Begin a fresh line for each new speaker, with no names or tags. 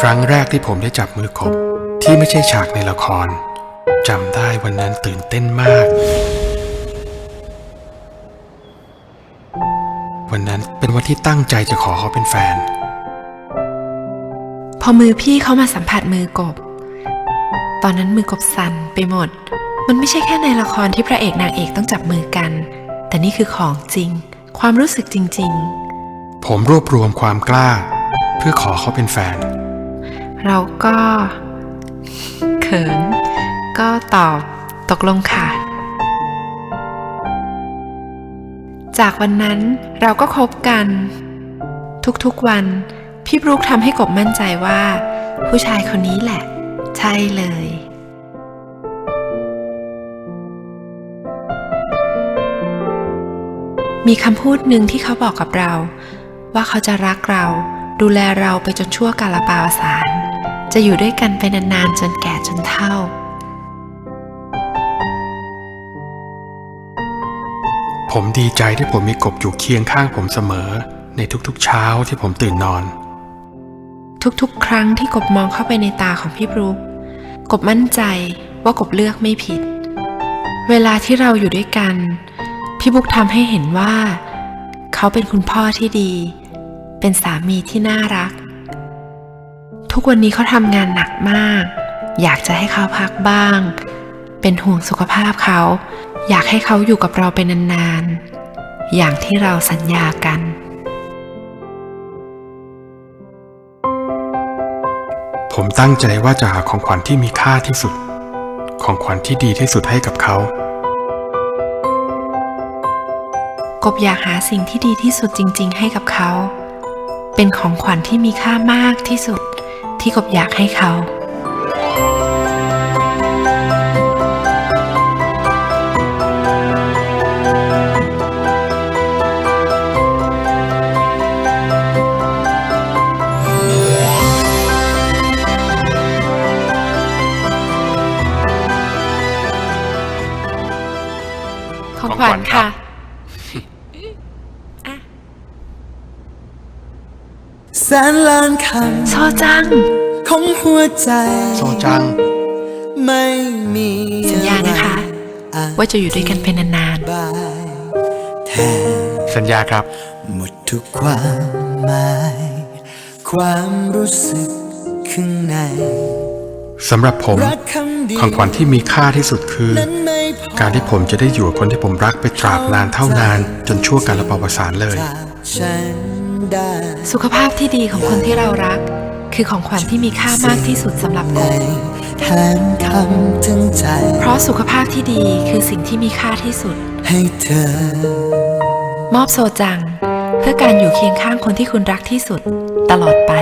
ครั้งแรกที่ผมได้จับมือคบที่ไม่ใช่ฉากในละครจำได้วันนั้นตื่นเต้นมาก วันนั้นเป็นวันที่ตั้งใจจะขอเขาเป็นแฟน
พอมือพี่เขามาสัมผัสมือกบ ตอนนั้นมือกบสั่นไปหมด มันไม่ใช่แค่ในละครที่พระเอกนางเอกต้องจับมือกัน แต่นี่คือของจริง ความรู้สึกจริง
ผมรวบรวมความกล้า เพื่อขอเขาเป็นแฟน
เราก็เขิน ก็ตอบตกลงค่ะ จากวันนั้นเราก็คบกัน ทุกๆวัน พี่บรุกทำให้กบมั่นใจว่า ผู้ชายคนนี้แหละ ใช่เลยมีคำพูดหนึ่งที่เขาบอกกับเรา ว่าเขาจะรักเรา ดูแลเราไปจนชั่วกาลปาวสาร จะอยู่ด้วยกันไปนานๆจนแก่จนเฒ่า
ผมดีใจที่ผมมีกบอยู่เคียงข้างผมเสมอ ในทุกๆเช้าที่ผมตื่นนอน
ทุกๆ ครั้งที่กบมองเข้าไปในตาของพี่บรุกกบมั่นใจว่ากบเลือกไม่ผิด เวลาที่เราอยู่ด้วยกัน พี่บุ๊กทำให้เห็นว่า เขาเป็นคุณพ่อที่ดี เป็นสามีที่น่ารัก ทุกวันนี้เขาทำงานหนักมาก อยากจะให้เขาพักบ้าง เป็นห่วงสุขภาพเขา อยากให้เขาอยู่กับเราเป็นนานๆ อย่างที่เราสัญญากัน
ผมตั้งใจว่าจะหาของขวัญที่มีค่าที่สุด ของขวัญที่ดีที่สุดให้กับเขา
กบอยากหาสิ่งที่ดีที่สุดจริง ๆ ให้กับเขา เป็นของขวัญที่มีค่ามากที่สุดที่กบอยากให้เขา ของขวัญค่ะ
แสนล้านค
โซจังำ
ของหัวใจ
โซจัง
ไม่มี
สัญญานะคะ ว่าจะอยู่ด้วยกันเป็นนาน
บายแทน
สัญญาครับ
หมดทุกความหมาย ความรู้สึกข้างใน
สำหรับผม
รักคำเดียว
ของขวัญที่มีค่าที่สุดคือ
นั้นไม่พอ
การที่ผมจะได้อยู่กับคนที่ผมรักไปตราบนานเท่านาน จนชั่วกาลปวสานเลย
จากฉันได้
ๆ สุขภาพที่ดีของคนที่เรารัก คือของขวัญที่มีค่ามากที่สุดสำหรับก
ใน
บ
แทนคำทั้งใจ
เพราะสุขภาพที่ดีคือสิ่งที่มีค่าที่สุด
ให้เธอ
มอบโซจัง เพื่อการอยู่เคียงข้างคนที่คุณรักที่สุด ตลอดไป